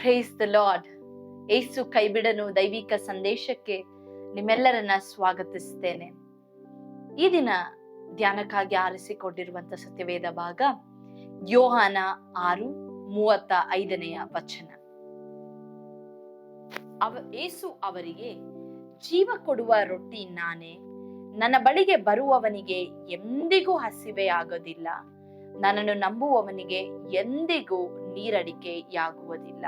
Price the lord Yesu ಕೈಬಿಡನು ದೈವಿಕ ಸಂದೇಶಕ್ಕೆ ನಿಮ್ಮೆಲ್ಲರನ್ನ ಸ್ವಾಗತಿಸ್ತೇನೆ. ಈ ದಿನ ಧ್ಯಾನಕ್ಕಾಗಿ ಆರಿಸಿಕೊಂಡಿರುವಂತ ಸತ್ಯವೇದ ಭಾಗ ಯೋಹಾನ ಆರು ಮೂವತ್ತ ಐದನೆಯ ವಚನ. ಅವ ಏಸು ಅವರಿಗೆ, ಜೀವ ಕೊಡುವ ರೊಟ್ಟಿ ನಾನೇ, ನನ್ನ ಬಳಿಗೆ ಬರುವವನಿಗೆ ಎಂದಿಗೂ ಹಸಿವೆಯಾಗೋದಿಲ್ಲ, ನನ್ನನ್ನು ನಂಬುವವನಿಗೆ ಎಂದಿಗೂ ನೀರಡಿಕೆಯಾಗುವುದಿಲ್ಲ.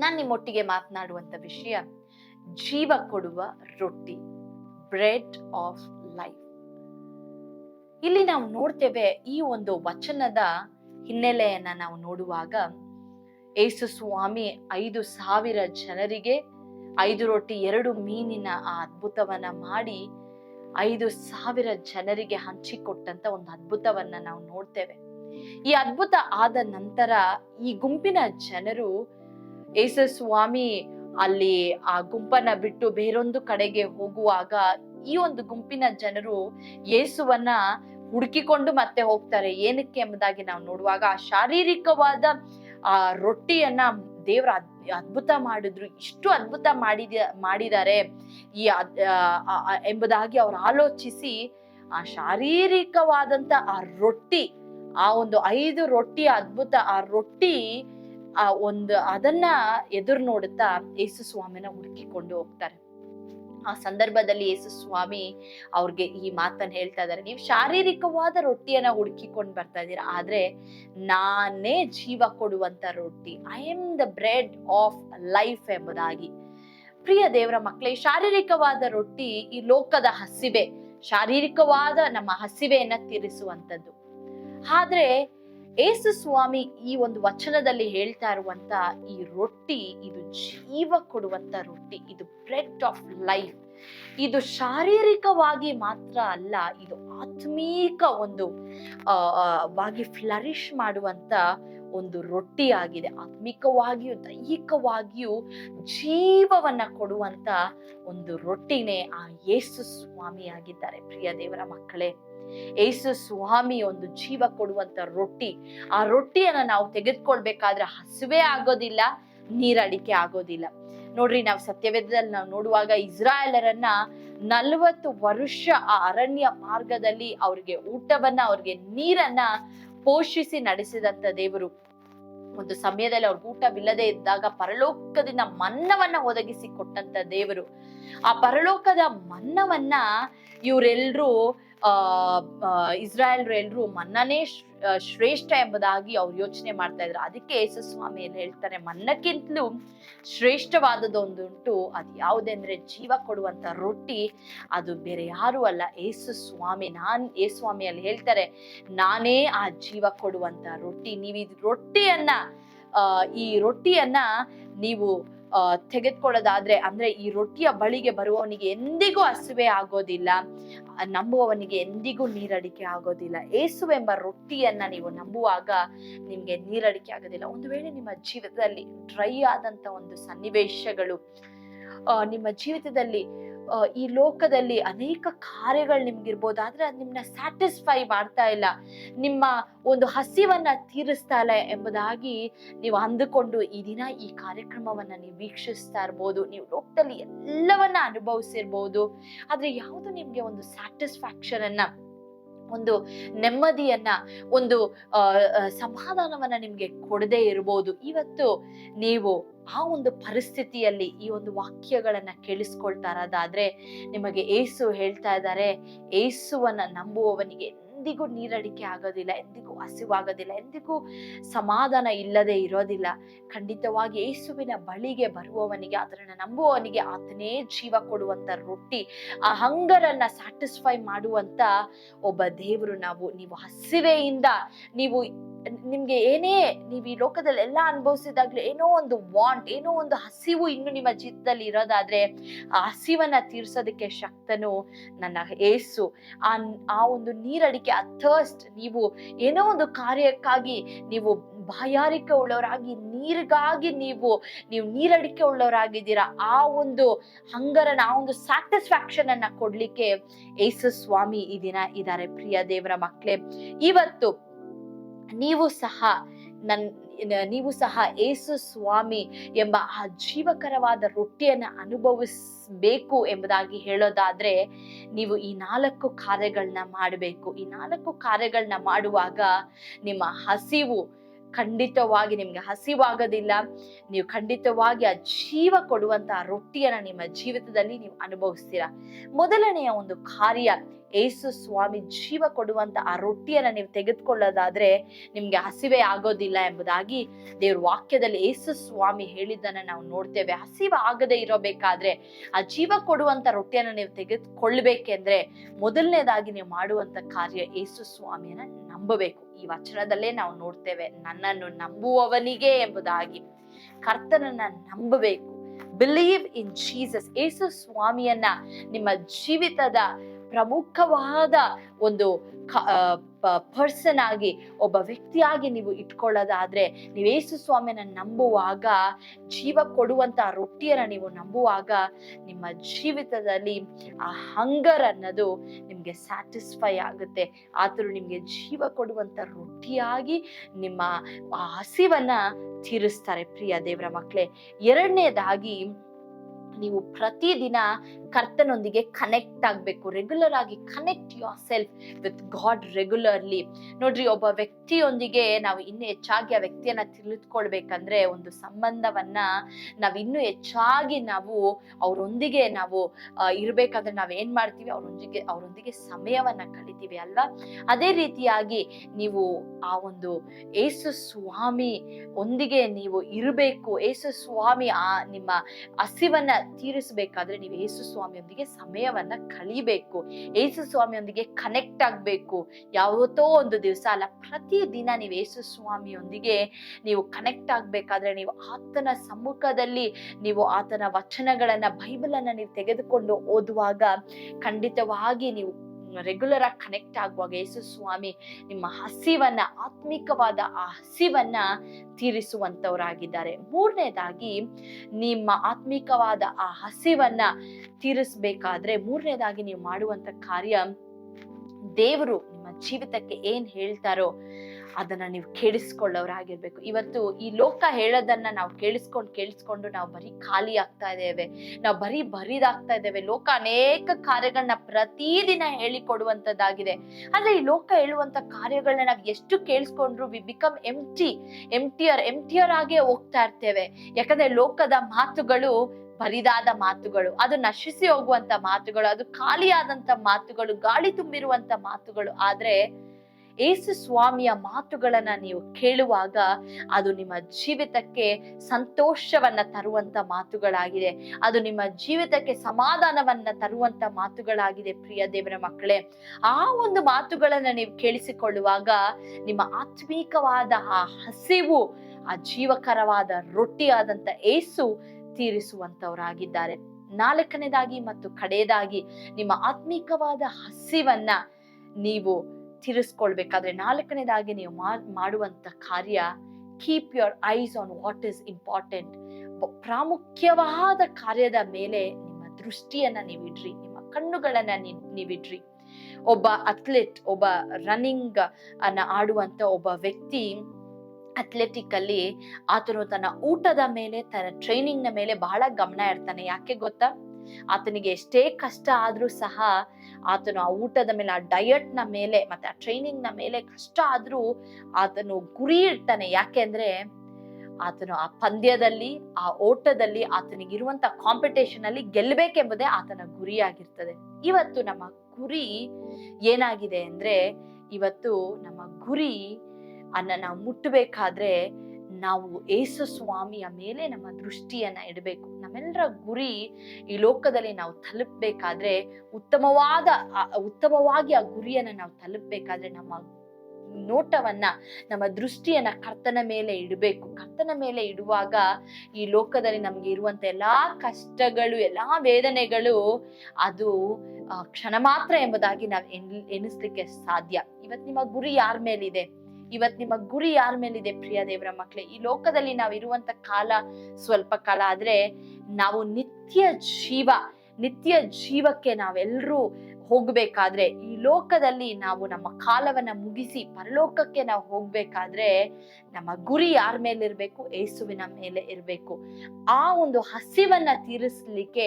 ನಾನು ನಿಮ್ಮೊಟ್ಟಿಗೆ ಮಾತನಾಡುವಂತ ವಿಷಯ ಜೀವ ಕೊಡುವ ರೊಟ್ಟಿ ಬ್ರೆಡ್ ಆಫ್ ಲೈಫ್ ಇಲ್ಲಿ ನಾವು ನೋಡ್ತೇವೆ ಈ ಒಂದು ವಚನದ ಹಿನ್ನೆಲೆಯನ್ನ ನಾವು ನೋಡುವಾಗ ಏಸು ಸ್ವಾಮಿ ಐದು ಸಾವಿರ ಜನರಿಗೆ ಐದು ರೊಟ್ಟಿ, ಎರಡು ಮೀನಿನ ಆ ಅದ್ಭುತವನ್ನ ಮಾಡಿ ಐದು ಸಾವಿರ ಜನರಿಗೆ ಹಂಚಿಕೊಟ್ಟಂತ ಒಂದು ಅದ್ಭುತವನ್ನ ನಾವು ನೋಡ್ತೇವೆ. ಈ ಅದ್ಭುತ ಆದ ನಂತರ ಈ ಗುಂಪಿನ ಜನರು ಏಸು ಸ್ವಾಮಿ ಅಲ್ಲಿ ಆ ಗುಂಪನ್ನ ಬಿಟ್ಟು ಬೇರೊಂದು ಕಡೆಗೆ ಹೋಗುವಾಗ ಈ ಒಂದು ಗುಂಪಿನ ಜನರು ಯೇಸುವನ್ನ ಹುಡುಕಿಕೊಂಡು ಮತ್ತೆ ಹೋಗ್ತಾರೆ. ಏನಕ್ಕೆ ಎಂಬುದಾಗಿ ನಾವು ನೋಡುವಾಗ ಆ ಶಾರೀರಿಕವಾದ, ಆ ರೊಟ್ಟಿಯನ್ನ ದೇವರ ಅದ್- ಅದ್ಭುತ ಮಾಡಿದ್ರು. ಇಷ್ಟು ಅದ್ಭುತ ಮಾಡಿದ ಮಾಡಿದ್ದಾರೆ ಈ ಎಂಬುದಾಗಿ ಅವ್ರು ಆಲೋಚಿಸಿ ಆ ಶಾರೀರಿಕವಾದಂತ ಆ ರೊಟ್ಟಿ, ಆ ಒಂದು ಐದು ರೊಟ್ಟಿ ಅದ್ಭುತ, ಆ ರೊಟ್ಟಿ, ಆ ಒಂದು ಅದನ್ನ ಎದುರು ನೋಡುತ್ತಾ ಯೇಸು ಸ್ವಾಮಿನ ಹುಡುಕಿಕೊಂಡು ಹೋಗ್ತಾರೆ. ಆ ಸಂದರ್ಭದಲ್ಲಿ ಯೇಸು ಸ್ವಾಮಿ ಅವ್ರಿಗೆ ಈ ಮಾತನ್ನು ಹೇಳ್ತಾ ಇದ್ದಾರೆ. ನೀವು ಶಾರೀರಿಕವಾದ ರೊಟ್ಟಿಯನ್ನ ಹುಡುಕಿಕೊಂಡು ಬರ್ತಾ ಇದ್ದೀರಾ, ಆದ್ರೆ ನಾನೇ ಜೀವ ಕೊಡುವಂತ ರೊಟ್ಟಿ I am the bread of life ಎಂಬುದಾಗಿ. ಪ್ರಿಯ ದೇವರ ಮಕ್ಕಳೇ, ಶಾರೀರಿಕವಾದ ರೊಟ್ಟಿ ಈ ಲೋಕದ ಹಸಿವೆ, ಶಾರೀರಿಕವಾದ ನಮ್ಮ ಹಸಿವೆಯನ್ನ ತೀರಿಸುವಂತದ್ದು. ಆದ್ರೆ ಏಸು ಸ್ವಾಮಿ ಈ ಒಂದು ವಚನದಲ್ಲಿ ಹೇಳ್ತಾ ಇರುವಂತ ಈ ರೊಟ್ಟಿ, ಇದು ಜೀವ ಕೊಡುವಂತ ರೊಟ್ಟಿ, ಇದು ಬ್ರೆಡ್ ಆಫ್ ಲೈಫ್ ಇದು ಶಾರೀರಿಕವಾಗಿ ಮಾತ್ರ ಅಲ್ಲ, ಇದು ಆತ್ಮೀಕ ಒಂದು ವಾಗಿ ಫ್ಲರಿಶ್ ಮಾಡುವಂತ ಒಂದು ರೊಟ್ಟಿ ಆಗಿದೆ ಆತ್ಮಿಕವಾಗಿಯೂ ದೈಹಿಕವಾಗಿಯೂ ಜೀವವನ್ನ ಕೊಡುವಂತ ಒಂದು ರೊಟ್ಟಿನೇ ಆ ಯೇಸು ಸ್ವಾಮಿ ಆಗಿದ್ದಾರೆ ಪ್ರಿಯ ದೇವರ ಮಕ್ಕಳೇ ಏಸು ಸ್ವಾಮಿ ಒಂದು ಜೀವ ಕೊಡುವಂತ ರೊಟ್ಟಿ. ಆ ರೊಟ್ಟಿಯನ್ನ ನಾವು ತೆಗೆದುಕೊಳ್ಬೇಕಾದ್ರೆ ಹಸುವೆ ಆಗೋದಿಲ್ಲ, ನೀರಡಿಕೆ ಆಗೋದಿಲ್ಲ. ನೋಡ್ರಿ, ನಾವು ಸತ್ಯವೇದದಲ್ಲಿ ನಾವು ನೋಡುವಾಗ ಇಸ್ರಾಯೇಲರನ್ನ ನಲವತ್ತು ವರ್ಷ ಆ ಅರಣ್ಯ ಮಾರ್ಗದಲ್ಲಿ ಅವ್ರಿಗೆ ಊಟವನ್ನ, ಅವ್ರಿಗೆ ನೀರನ್ನ ಪೋಷಿಸಿ ನಡೆಸಿದಂತ ದೇವರು. ಒಂದು ಸಮಯದಲ್ಲಿ ಅವ್ರ ಊಟವಿಲ್ಲದೆ ಇದ್ದಾಗ ಪರಲೋಕದಿಂದ ಮನ್ನವನ್ನ ಒದಗಿಸಿ ಕೊಟ್ಟಂತ ದೇವರು. ಆ ಪರಲೋಕದ ಮನ್ನವನ್ನ ಇವರೆಲ್ಲರೂ ಎಲ್ಲರೂ ಎಲ್ರು ಮನ್ನನೇ ಶ್ರೇಷ್ಠ ಎಂಬುದಾಗಿ ಅವ್ರು ಯೋಚನೆ ಮಾಡ್ತಾ ಇದ್ರು. ಅದಕ್ಕೆ ಯೇಸು ಸ್ವಾಮಿ ಏನ್ ಹೇಳ್ತಾರೆ? ಮನ್ನಕ್ಕಿಂತಲೂ ಶ್ರೇಷ್ಠವಾದದ್ದು ಒಂದುಂಟು ಅದು ಯಾವುದೆಂದ್ರೆ ಜೀವ ಕೊಡುವಂತ ರೊಟ್ಟಿ, ಅದು ಬೇರೆ ಯಾರು ಅಲ್ಲ. ಏಸು ಸ್ವಾಮಿ, ನಾನ್ ಸ್ವಾಮಿ ಅಲ್ಲಿ ಹೇಳ್ತಾರೆ, ನಾನೇ ಆ ಜೀವ ಕೊಡುವಂತ ರೊಟ್ಟಿ. ನೀವು ಈ ರೊಟ್ಟಿಯನ್ನ ಈ ರೊಟ್ಟಿಯನ್ನ ನೀವು ತೆಗೆದುಕೊಳ್ಳೋದಾದ್ರೆ ಅಂದ್ರೆ ಈ ರೊಟ್ಟಿಯ ಬಳಿಗೆ ಬರುವವನಿಗೆ ಎಂದಿಗೂ ಹಸುವೆ ಆಗೋದಿಲ್ಲ, ನಂಬುವವನಿಗೆ ಎಂದಿಗೂ ನೀರಡಿಕೆ ಆಗೋದಿಲ್ಲ. ಏಸುವೆಂಬ ಎಂಬ ರೊಟ್ಟಿಯನ್ನ ನೀವು ನಂಬುವಾಗ ನಿಮ್ಗೆ ನೀರಡಿಕೆ ಆಗೋದಿಲ್ಲ. ಒಂದು ವೇಳೆ ನಿಮ್ಮ ಜೀವಿತದಲ್ಲಿ ಡ್ರೈ ಆದಂತ ಒಂದು ಸನ್ನಿವೇಶಗಳು ನಿಮ್ಮ ಜೀವಿತದಲ್ಲಿ ಈ ಲೋಕದಲ್ಲಿ ಅನೇಕ ಕಾರ್ಯಗಳು ನಿಮ್ಗಿರ್ಬೋದು, ಆದ್ರೆ ಅದು ನಿಮ್ಮನ್ನ ಸ್ಯಾಟಿಸ್ಫೈ ಮಾಡ್ತಾ ಇಲ್ಲ. ನಿಮ್ಮ ಒಂದು ಹಸಿವನ್ನ ತೀರಿಸ್ತಾ ಇಲ್ಲ ಎಂಬುದಾಗಿ ನೀವು ಅಂದುಕೊಂಡು ಈ ದಿನ ಈ ಕಾರ್ಯಕ್ರಮವನ್ನ ನೀವು ವೀಕ್ಷಿಸ್ತಾ ಇರ್ಬೋದು, ನೀವು ಲೋಕದಲ್ಲಿ ಎಲ್ಲವನ್ನ ಅನುಭವಿಸಿರ್ಬೋದು. ಆದ್ರೆ ಯಾವುದು ನಿಮ್ಗೆ ಒಂದು ಸ್ಯಾಟಿಸ್ಫ್ಯಾಕ್ಷನ್ ಅನ್ನ, ಒಂದು ನೆಮ್ಮದಿಯನ್ನ, ಒಂದು ಸಮಾಧಾನವನ್ನ ನಿಮ್ಗೆ ಕೊಡದೇ ಇರ್ಬೋದು. ಇವತ್ತು ನೀವು ಆ ಒಂದು ಪರಿಸ್ಥಿತಿಯಲ್ಲಿ ಈ ಒಂದು ವಾಕ್ಯಗಳನ್ನ ಕೇಳಿಸ್ಕೊಳ್ತಾರದಾದ್ರೆ ನಿಮಗೆ ಏಸು ಹೇಳ್ತಾ ಇದ್ದಾರೆ, ಏಸುವನ್ನ ನಂಬುವವನಿಗೆ ಎಂದಿಗೂ ನೀರಡಿಕೆ ಆಗೋದಿಲ್ಲ, ಎಂದಿಗೂ ಹಸಿವಾಗೋದಿಲ್ಲ, ಎಂದಿಗೂ ಸಮಾಧಾನ ಇಲ್ಲದೆ ಇರೋದಿಲ್ಲ. ಖಂಡಿತವಾಗಿ ಯೇಸುವಿನ ಬಳಿಗೆ ಬರುವವನಿಗೆ ಅದರನ್ನ ನಂಬುವವನಿಗೆ ಆತನೇ ಜೀವ ಕೊಡುವಂತ ರೊಟ್ಟಿ, ಆ ಹಂಗರನ್ನ ಸ್ಯಾಟಿಸ್ಫೈ ಮಾಡುವಂತ ಒಬ್ಬ ದೇವರು ನಾವು. ನೀವು ಹಸಿವೆಯಿಂದ, ನೀವು ನಿಮ್ಗೆ ಏನೇ ನೀವು ಈ ಲೋಕದಲ್ಲಿ ಎಲ್ಲ ಅನುಭವಿಸಿದಾಗ್ಲೂ ಏನೋ ಒಂದು ವಾಂಟ್ ಏನೋ ಒಂದು ಹಸಿವು ಇನ್ನು ನಿಮ್ಮ ಜೀವಿತದಲ್ಲಿ ಇರೋದಾದ್ರೆ ಆ ಹಸಿವನ್ನ ತೀರ್ಸೋದಕ್ಕೆ ಶಕ್ತನು ನನ್ನ ಏಸು. ಆ ಆ ಒಂದು ನೀರಡಿಕೆ, ಆ ಥರ್ಸ್ಟ್ ನೀವು ಏನೋ ಒಂದು ಕಾರ್ಯಕ್ಕಾಗಿ ನೀವು ಬಾಯಾರಿಕೆ ಉಳ್ಳವರಾಗಿ, ನೀರಿಗಾಗಿ ನೀವು ನೀವು ನೀರಡಿಕೆ ಉಳ್ಳವರಾಗಿದ್ದೀರಾ, ಆ ಒಂದು ಹಂಗರನ, ಆ ಒಂದು ಸ್ಯಾಟಿಸ್ಫ್ಯಾಕ್ಷನ್ ಅನ್ನ ಕೊಡ್ಲಿಕ್ಕೆ ಏಸು ಸ್ವಾಮಿ ಈ ದಿನ ಇದ್ದಾರೆ. ಪ್ರಿಯ ದೇವರ ಮಕ್ಕಳೇ ಇವತ್ತು ನೀವು ಸಹ ನನ್ ನೀವು ಸಹ ಏಸು ಸ್ವಾಮಿ ಎಂಬ ಆ ಜೀವಕರವಾದ ರೊಟ್ಟಿಯನ್ನು ಅನುಭವಿಸ್ಬೇಕು ಎಂಬುದಾಗಿ ಹೇಳೋದಾದ್ರೆ, ನೀವು ಈ ನಾಲ್ಕು ಕಾರ್ಯಗಳನ್ನ ಮಾಡಬೇಕು. ಈ ನಾಲ್ಕು ಕಾರ್ಯಗಳನ್ನ ಮಾಡುವಾಗ ನಿಮ್ಮ ಹಸಿವು ಖಂಡಿತವಾಗಿ ನಿಮ್ಗೆ ಹಸಿವಾಗೋದಿಲ್ಲ. ನೀವು ಖಂಡಿತವಾಗಿ ಆ ಜೀವ ಕೊಡುವಂತಹ ರೊಟ್ಟಿಯನ್ನ ನಿಮ್ಮ ಜೀವಿತದಲ್ಲಿ ನೀವು ಅನುಭವಿಸ್ತೀರಾ. ಮೊದಲನೆಯ ಒಂದು ಕಾರ್ಯ ಏಸು ಸ್ವಾಮಿ ಜೀವ ಕೊಡುವಂತ ಆ ರೊಟ್ಟಿಯನ್ನ ನೀವು ತೆಗೆದುಕೊಳ್ಳೋದಾದ್ರೆ ನಿಮ್ಗೆ ಹಸಿವೆ ಆಗೋದಿಲ್ಲ ಎಂಬುದಾಗಿ ದೇವ್ರ ವಾಕ್ಯದಲ್ಲಿ ಏಸು ಸ್ವಾಮಿ ಹೇಳಿದ್ದನ್ನ ನಾವು ನೋಡ್ತೇವೆ. ಹಸಿವೆ ಆಗದೆ ಇರಬೇಕಾದ್ರೆ ಆ ಜೀವ ಕೊಡುವಂತ ರೊಟ್ಟಿಯನ್ನ ನೀವು ತೆಗೆದುಕೊಳ್ಬೇಕೆಂದ್ರೆ ಮೊದಲನೇದಾಗಿ ನೀವು ಮಾಡುವಂತ ಕಾರ್ಯ ಏಸು ಸ್ವಾಮಿಯನ್ನ ನಂಬಬೇಕು. ಈ ವಚನದಲ್ಲೇ ನಾವು ನೋಡ್ತೇವೆ, ನನ್ನನ್ನು ನಂಬುವವನಿಗೆ ಎಂಬುದಾಗಿ. ಕರ್ತನನ್ನ ನಂಬಬೇಕು. ಬಿಲೀವ್ ಇನ್ ಜೀಸಸ್ ಏಸು ಸ್ವಾಮಿಯನ್ನ ನಿಮ್ಮ ಜೀವಿತದ ಪ್ರಮುಖವಾದ ಒಂದು ಪರ್ಸನ್ ಆಗಿ ಒಬ್ಬ ವ್ಯಕ್ತಿಯಾಗಿ ನೀವು ಇಟ್ಕೊಳ್ಳೋದಾದ್ರೆ ನೀವು ಯೇಸು ಸ್ವಾಮಿಯನ್ನ ನಂಬುವಾಗ, ಜೀವ ಕೊಡುವಂತ ರೊಟ್ಟಿಯನ್ನ ನೀವು ನಂಬುವಾಗ ನಿಮ್ಮ ಜೀವಿತದಲ್ಲಿ ಆ ಹಂಗರ್ ಅನ್ನೋದು ನಿಮ್ಗೆ ಸ್ಯಾಟಿಸ್ಫೈ ಆಗುತ್ತೆ. ಆದರೂ ನಿಮ್ಗೆ ಜೀವ ಕೊಡುವಂತ ರೊಟ್ಟಿಯಾಗಿ ನಿಮ್ಮ ಹಸಿವನ್ನ ತೀರಿಸ್ತಾರೆ ಪ್ರಿಯ ದೇವರ ಮಕ್ಕಳೇ ಎರಡನೇದಾಗಿ ನೀವು ಪ್ರತಿದಿನ ಕರ್ತನೊಂದಿಗೆ ಕನೆಕ್ಟ್ ಆಗಬೇಕು. ರೆಗ್ಯುಲರ್ ಆಗಿ connect yourself with God regularly ನೋಡ್ರಿ, ಒಬ್ಬ ವ್ಯಕ್ತಿಯೊಂದಿಗೆ ನಾವು ಇನ್ನೂ ಹೆಚ್ಚಾಗಿ ಆ ವ್ಯಕ್ತಿಯನ್ನ ತಿಳಿದುಕೊಳ್ಬೇಕಂದ್ರೆ ಒಂದು ಸಂಬಂಧವನ್ನ ನಾವು ಇನ್ನೂ ಹೆಚ್ಚಾಗಿ ನಾವು ಅವರೊಂದಿಗೆ ನಾವು ಇರಬೇಕಂದ್ರೆ ನಾವು ಏನ್ ಮಾಡ್ತೀವಿ? ಅವರೊಂದಿಗೆ ಅವರೊಂದಿಗೆ ಸಮಯವನ್ನ ಕಳಿತೀವಿ ಅಲ್ವಾ? ಅದೇ ರೀತಿಯಾಗಿ ನೀವು ಆ ಒಂದು ಏಸು ಸ್ವಾಮಿ, ಒಂದಿಗೆ ನೀವು ಇರಬೇಕು. ಏಸು ಸ್ವಾಮಿ ಆ ನಿಮ್ಮ ಹಸಿವನ್ನ ತೀರಿಸಬೇಕಾದ್ರೆ ನೀವು ಯೇಸು ಸ್ವಾಮಿಯೊಂದಿಗೆ ಸಮಯವನ್ನ ಕಳಿಬೇಕು. ಯೇಸು ಸ್ವಾಮಿಯೊಂದಿಗೆ ಕನೆಕ್ಟ್ ಆಗ್ಬೇಕು. ಯಾವತ್ತೋ ಒಂದು ದಿವಸ ಅಲ್ಲ ಪ್ರತಿ ದಿನ ನೀವು ಯೇಸು ಸ್ವಾಮಿಯೊಂದಿಗೆ ನೀವು ಕನೆಕ್ಟ್ ಆಗ್ಬೇಕಾದ್ರೆ ನೀವು ಆತನ ಸಮ್ಮುಖದಲ್ಲಿ ನೀವು ಆತನ ವಚನಗಳನ್ನ, ಬೈಬಲನ್ನು ನೀವು ತೆಗೆದುಕೊಂಡು ಓದುವಾಗ ಖಂಡಿತವಾಗಿ ನೀವು ರೆಗ್ಯುಲರ್ ಆಗಿ ಕನೆಕ್ಟ್ ಆಗುವಾಗ ಯೇಸು ಸ್ವಾಮಿ ನಿಮ್ಮ ಹಸಿವನ್ನ, ಆತ್ಮಿಕವಾದ ಆ ಹಸಿವನ್ನ ತೀರಿಸುವಂತವರಾಗಿದ್ದಾರೆ. ಮೂರನೇದಾಗಿ ನಿಮ್ಮ ಆತ್ಮಿಕವಾದ ಆ ಹಸಿವನ್ನ ತೀರಿಸ್ಬೇಕಾದ್ರೆ ಮೂರನೇದಾಗಿ ನೀವು ಮಾಡುವಂತ ಕಾರ್ಯ ದೇವರು ಜೀವಿತಕ್ಕೆ ಏನ್ ಹೇಳ್ತಾರೋ ಅದನ್ನ ನೀವು ಕೇಳಿಸ್ಕೊಳ್ಳೋರಾಗಿರ್ಬೇಕು. ಇವತ್ತು ಈ ಲೋಕ ಹೇಳೋದನ್ನ ನಾವು ಕೇಳಿಸ್ಕೊಂಡು ಕೇಳಿಸ್ಕೊಂಡು ನಾವು ಬರೀ ಖಾಲಿ ಆಗ್ತಾ ಇದ್ದೇವೆ. ನಾವು ಬರೀ ಬರಿದಾಗ್ತಾ ಇದ್ದೇವೆ. ಲೋಕ ಅನೇಕ ಕಾರ್ಯಗಳನ್ನ ಪ್ರತಿದಿನ ಹೇಳಿಕೊಡುವಂತದ್ದಾಗಿದೆ ಆದ್ರೆ ಈ ಲೋಕ ಹೇಳುವಂತ ಕಾರ್ಯಗಳನ್ನ ನಾವು ಎಷ್ಟು ಕೇಳಿಸ್ಕೊಂಡ್ರು ವಿ ಬಿಕಮ್ ಎಂಟಿ ಎಂಟಿಯರ್ ಎಂಟಿಯರ್ ಆಗೇ ಹೋಗ್ತಾ ಇರ್ತೇವೆ. ಯಾಕಂದ್ರೆ ಲೋಕದ ಮಾತುಗಳು ಬರಿದಾದ ಮಾತುಗಳು, ಅದು ನಶಿಸಿ ಹೋಗುವಂತ ಮಾತುಗಳು, ಅದು ಖಾಲಿಯಾದಂತ ಮಾತುಗಳು, ಗಾಳಿ ತುಂಬಿರುವಂತ ಮಾತುಗಳು. ಆದ್ರೆ ಏಸು ಸ್ವಾಮಿಯ ಮಾತುಗಳನ್ನ ನೀವು ಕೇಳುವಾಗ ಅದು ನಿಮ್ಮ ಜೀವಿತಕ್ಕೆ ಸಂತೋಷವನ್ನ ತರುವಂತ ಮಾತುಗಳಾಗಿದೆ. ಅದು ನಿಮ್ಮ ಜೀವಿತಕ್ಕೆ ಸಮಾಧಾನವನ್ನ ತರುವಂತ ಮಾತುಗಳಾಗಿದೆ ಪ್ರಿಯ ದೇವರ ಮಕ್ಕಳೇ. ಆ ಒಂದು ಮಾತುಗಳನ್ನ ನೀವು ಕೇಳಿಸಿಕೊಳ್ಳುವಾಗ ನಿಮ್ಮ ಆತ್ಮೀಕವಾದ ಆ ಹಸಿವು, ಆ ಜೀವಕರವಾದ ರೊಟ್ಟಿಯಾದಂತ ಏಸು ತೀರಿಸುವಂತವರಾಗಿದ್ದಾರೆ. ನಾಲ್ಕನೇದಾಗಿ ಮತ್ತು ಕಡೆಯದಾಗಿ ನಿಮ್ಮ ಆತ್ಮಿಕವಾದ ಹಸಿವನ್ನ ನೀವು ತೀರಿಸ್ಕೊಳ್ಬೇಕಾದ್ರೆ ನಾಲ್ಕನೇದಾಗಿ ನೀವು ಮಾಡುವಂತ ಕಾರ್ಯ keep your eyes on what is important ಪ್ರಾಮುಖ್ಯವಾದ ಕಾರ್ಯದ ಮೇಲೆ ನಿಮ್ಮ ದೃಷ್ಟಿಯನ್ನ ನೀವಿಡ್ರಿ, ನಿಮ್ಮ ಕಣ್ಣುಗಳನ್ನ ನೀವಿಡ್ರಿ. ಒಬ್ಬ ಅಥ್ಲೆಟ್ ಒಬ್ಬ ರನ್ನಿಂಗ್ ಅನ್ನ ಆಡುವಂತ ಒಬ್ಬ ವ್ಯಕ್ತಿ ಅಥ್ಲೆಟಿಕ್ ಅಲ್ಲಿ ಆತನು ತನ್ನ ಊಟದ ಮೇಲೆ, ತನ್ನ ಟ್ರೈನಿಂಗ್ನ ಮೇಲೆ ಬಹಳ ಗಮನ ಇರ್ತಾನೆ ಯಾಕೆ ಗೊತ್ತಾ? ಆತನಿಗೆ ಎಷ್ಟೇ ಕಷ್ಟ ಆದ್ರೂ ಸಹ ಆತನು ಆ ಊಟದ ಮೇಲೆ, ಆ ಡಯಟ್ನ ಮೇಲೆ ಮತ್ತೆ ಆ ಟ್ರೈನಿಂಗ್ನ ಮೇಲೆ ಕಷ್ಟ ಆದ್ರೂ ಆತನು ಗುರಿ ಇಡ್ತಾನೆ. ಯಾಕೆಂದ್ರೆ ಆತನು ಆ ಪಂದ್ಯದಲ್ಲಿ, ಆ ಓಟದಲ್ಲಿ ಆತನಿಗಿರುವಂತ ಕಾಂಪಿಟೇಷನ್ ಅಲ್ಲಿ ಗೆಲ್ಲಬೇಕೆಂಬುದೇ ಆತನ ಗುರಿಯಾಗಿರ್ತದೆ. ಇವತ್ತು ನಮ್ಮ ಗುರಿ ಏನಾಗಿದೆ ಅಂದ್ರೆ, ಇವತ್ತು ನಮ್ಮ ಗುರಿ ಅನ್ನ ನಾವು ಮುಟ್ಟಬೇಕಾದ್ರೆ ನಾವು ಏಸು ಸ್ವಾಮಿಯ ಮೇಲೆ ನಮ್ಮ ದೃಷ್ಟಿಯನ್ನ ಇಡಬೇಕು. ನಮ್ಮೆಲ್ಲರ ಗುರಿ ಈ ಲೋಕದಲ್ಲಿ ನಾವು ತಲುಪಬೇಕಾದ್ರೆ ಉತ್ತಮವಾದ ಉತ್ತಮವಾಗಿ ಆ ಗುರಿಯನ್ನ ನಾವು ತಲುಪಬೇಕಾದ್ರೆ ನಮ್ಮ ನೋಟವನ್ನ, ನಮ್ಮ ದೃಷ್ಟಿಯನ್ನ ಕರ್ತನ ಮೇಲೆ ಇಡಬೇಕು. ಕರ್ತನ ಮೇಲೆ ಇಡುವಾಗ ಈ ಲೋಕದಲ್ಲಿ ನಮ್ಗೆ ಇರುವಂತ ಎಲ್ಲಾ ಕಷ್ಟಗಳು, ಎಲ್ಲಾ ವೇದನೆಗಳು ಅದು ಕ್ಷಣ ಮಾತ್ರ ಎಂಬುದಾಗಿ ನಾವು ಎನ್ ಎನಿಸ್ಲಿಕ್ಕೆ ಸಾಧ್ಯ. ಇವತ್ತು ನಿಮ್ಮ ಗುರಿ ಯಾರ ಮೇಲಿದೆ? ಇವತ್ ನಿಮ್ಮ ಗುರಿ ಯಾರ ಮೇಲಿದೆ ಪ್ರಿಯ ದೇವರ ಮಕ್ಕಳೇ ಈ ಲೋಕದಲ್ಲಿ ನಾವು ಇರುವಂತ ಕಾಲ ಸ್ವಲ್ಪ ಕಾಲ ಆದ್ರೆ ನಾವು ನಿತ್ಯ ಜೀವ, ನಿತ್ಯ ಜೀವಕ್ಕೆ ನಾವೆಲ್ಲರೂ ಹೋಗ್ಬೇಕಾದ್ರೆ ಈ ಲೋಕದಲ್ಲಿ ನಾವು ನಮ್ಮ ಕಾಲವನ್ನ ಮುಗಿಸಿ ಪರಲೋಕಕ್ಕೆ ನಾವು ಹೋಗ್ಬೇಕಾದ್ರೆ ನಮ್ಮ ಗುರಿ ಯಾರ ಮೇಲೆ ಇರಬೇಕು ಏಸುವಿನ ಮೇಲೆ ಇರಬೇಕು. ಆ ಒಂದು ಹಸಿವನ್ನ ತೀರಿಸ್ಲಿಕ್ಕೆ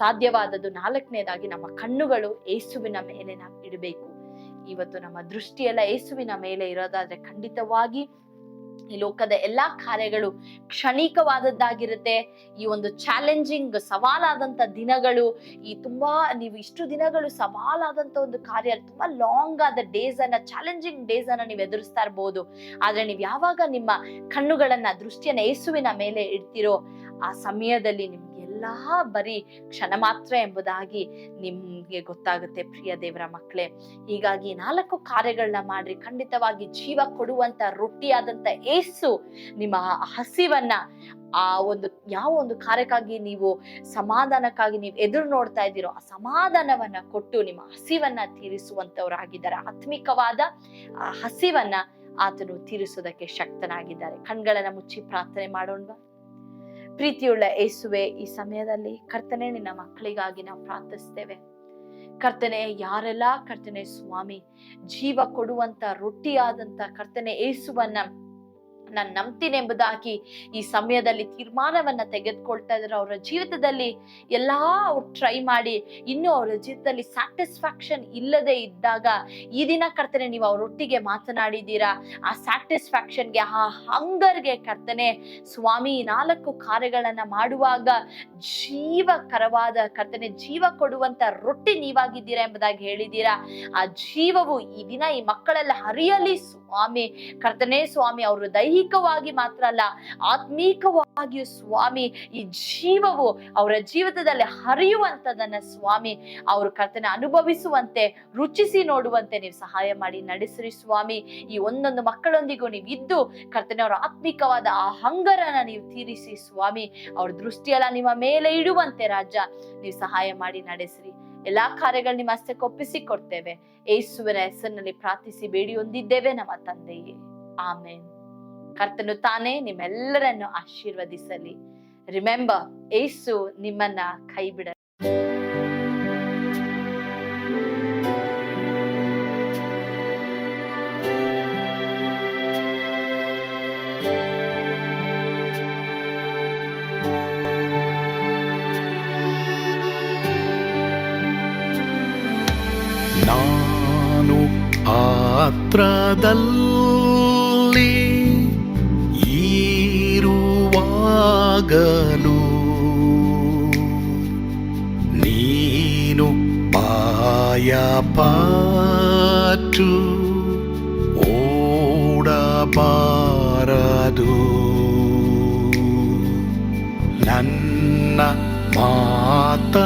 ಸಾಧ್ಯವಾದದ್ದು ನಾಲ್ಕನೇದಾಗಿ ನಮ್ಮ ಕಣ್ಣುಗಳು ಏಸುವಿನ ಮೇಲೆ ನಾವು ಇಡಬೇಕು. ಇವತ್ತು ನಮ್ಮ ದೃಷ್ಟಿಯೆಲ್ಲ ಯೇಸುವಿನ ಮೇಲೆ ಇರೋದಾದ್ರೆ ಖಂಡಿತವಾಗಿ ಈ ಲೋಕದ ಎಲ್ಲಾ ಕಾರ್ಯಗಳು ಕ್ಷಣಿಕವಾದದ್ದಾಗಿರುತ್ತೆ. ಈ ಒಂದು ಚಾಲೆಂಜಿಂಗ್ ಸವಾಲಾದಂತ ದಿನಗಳು, ಈ ತುಂಬಾ ನೀವು ಇಷ್ಟು ದಿನಗಳು ಸವಾಲಾದಂತ ಒಂದು ಕಾರ್ಯ, ತುಂಬಾ ಲಾಂಗ್ ಆದ ಡೇಸ್ ಅನ್ನ, ಚಾಲೆಂಜಿಂಗ್ ಡೇಸ್ ಅನ್ನ ನೀವು ಎದುರಿಸ್ತಾ ಇರ್ಬೋದು. ಆದ್ರೆ ನೀವು ಯಾವಾಗ ನಿಮ್ಮ ಕಣ್ಣುಗಳನ್ನ, ದೃಷ್ಟಿಯನ್ನ ಯೇಸುವಿನ ಮೇಲೆ ಇಡ್ತಿರೋ, ಆ ಸಮಯದಲ್ಲಿ ನಿಮ್ಗೆ ಎಲ್ಲಾ ಬರೀ ಕ್ಷಣ ಮಾತ್ರ ಎಂಬುದಾಗಿ ನಿಮ್ಗೆ ಗೊತ್ತಾಗುತ್ತೆ ಪ್ರಿಯ ದೇವರ ಮಕ್ಕಳೇ. ಹೀಗಾಗಿ ನಾಲ್ಕು ಕಾರ್ಯಗಳನ್ನ ಮಾಡ್ರಿ. ಖಂಡಿತವಾಗಿ ಜೀವ ಕೊಡುವಂತ ರೊಟ್ಟಿಯಾದಂತ ಏಸು ನಿಮ್ಮ ಹಸಿವನ್ನ ಆ ಒಂದು ಯಾವ ಒಂದು ಕಾರ್ಯಕ್ಕಾಗಿ ನೀವು ಸಮಾಧಾನಕ್ಕಾಗಿ ನೀವು ಎದುರು ನೋಡ್ತಾ ಇದ್ದೀರೋ ಆ ಸಮಾಧಾನವನ್ನ ಕೊಟ್ಟು ನಿಮ್ಮ ಹಸಿವನ್ನ ತೀರಿಸುವಂತವರಾಗಿದ್ದಾರೆ. ಆತ್ಮಿಕವಾದ ಆ ಹಸಿವನ್ನ ಆತನು ತೀರಿಸೋದಕ್ಕೆ ಶಕ್ತನಾಗಿದ್ದಾರೆ. ಕಣ್ಗಳನ್ನ ಮುಚ್ಚಿ ಪ್ರಾರ್ಥನೆ ಮಾಡೋಣವಾ? ಪ್ರೀತಿಯುಳ್ಳ ಏಸುವೆ ಈ ಸಮಯದಲ್ಲಿ ಕರ್ತನೆ, ನಿನ್ನ ಮಕ್ಕಳಿಗಾಗಿ ನಾವು ಪ್ರಾರ್ಥಿಸ್ತೇವೆ. ಕರ್ತನೆ, ಯಾರೆಲ್ಲ ಕರ್ತನೆ ಸ್ವಾಮಿ, ಜೀವ ಕೊಡುವಂತ ರೊಟ್ಟಿಯಾದಂತ ಕರ್ತನೆ ಏಸುವನ್ನ ನಾನು ನಂಬ್ತೀನಿ ಎಂಬುದಾಗಿ ಈ ಸಮಯದಲ್ಲಿ ತೀರ್ಮಾನವನ್ನ ತೆಗೆದುಕೊಳ್ತಾ ಇದ್ದಾರೆ ಅವರ ಜೀವಿತದಲ್ಲಿ ಎಲ್ಲ ಅವ್ರು ಟ್ರೈ ಮಾಡಿ ಇನ್ನು ಅವರ ಜೀವಿತದಲ್ಲಿ ಸ್ಯಾಟಿಸ್ಫ್ಯಾಕ್ಷನ್ ಇಲ್ಲದೆ ಇದ್ದಾಗ ಈ ದಿನ ಕರ್ತನೆ ನೀವು ಅವರೊಟ್ಟಿಗೆ ಮಾತನಾಡಿದ್ದೀರಾ? ಆ ಸ್ಯಾಟಿಸ್ಫ್ಯಾಕ್ಷನ್ಗೆ ಆ ಹಂಗರ್ಗೆ ಕರ್ತನೆ ಸ್ವಾಮಿ ನಾಲ್ಕು ಕಾರ್ಯಗಳನ್ನ ಮಾಡುವಾಗ ಜೀವಕರವಾದ ಕರ್ತನೆ ಜೀವ ಕೊಡುವಂತ ರೊಟ್ಟಿ ನೀವಾಗಿದ್ದೀರಾ ಎಂಬುದಾಗಿ ಹೇಳಿದ್ದೀರಾ? ಆ ಜೀವವು ಈ ದಿನ ಈ ಮಕ್ಕಳೆಲ್ಲ ಹರಿಯಲಿ ಸ್ವಾಮಿ, ಕರ್ತನೇ ಸ್ವಾಮಿ, ಅವರು ದೈಹಿಕವಾಗಿ ಮಾತ್ರ ಅಲ್ಲ, ಆತ್ಮೀಕವಾಗಿಯೂ ಸ್ವಾಮಿ, ಈ ಜೀವವು ಅವರ ಜೀವಿತದಲ್ಲಿ ಹರಿಯುವಂತದನ್ನ ಸ್ವಾಮಿ, ಅವರು ಕರ್ತನೆ ಅನುಭವಿಸುವಂತೆ, ರುಚಿಸಿ ನೋಡುವಂತೆ ನೀವು ಸಹಾಯ ಮಾಡಿ, ನಡೆಸಿರಿ ಸ್ವಾಮಿ. ಈ ಒಂದೊಂದು ಮಕ್ಕಳೊಂದಿಗೂ ನೀವು ಇದ್ದು ಕರ್ತನೆ ಅವರ ಆತ್ಮಿಕವಾದ ಆ ಹಂಗರನ ನೀವು ತೀರಿಸಿ ಸ್ವಾಮಿ, ಅವ್ರ ದೃಷ್ಟಿಯೆಲ್ಲ ನಿಮ್ಮ ಮೇಲೆ ಇಡುವಂತೆ ರಾಜ, ನೀವು ಸಹಾಯ ಮಾಡಿ, ನಡೆಸಿರಿ. ಎಲ್ಲಾ ಕಾರ್ಯಗಳು ನಿಮ್ಮ ಹಸ್ತಕ್ಕೆ ಒಪ್ಪಿಸಿ ಕೊಡ್ತೇವೆ ಏಸುವಿನ ಹೆಸರಿನಲ್ಲಿ ಪ್ರಾರ್ಥಿಸಿ ಬೇಡಿ ಹೊಂದಿದ್ದೇವೆ ನಮ್ಮ ತಂದೆಯೇ. ಆಮೇನ್. ಕರ್ತನು ತಾನೇ ನಿಮ್ಮೆಲ್ಲರನ್ನು ಆಶೀರ್ವದಿಸಲಿ. ರಿಮೆಂಬರ್ ಏಸು ನಿಮ್ಮನ್ನ ಕೈ ಬಿಡ ಆತ್ರದಲ್ಲಿ ಈರುವಾಗಲು ನೀನು ಬಾಯ ಪಾಟು ಓಡಬಾರದು ನನ್ನ ಮಾತನಂಬಿ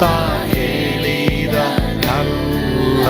தாயேலிதா நல்ல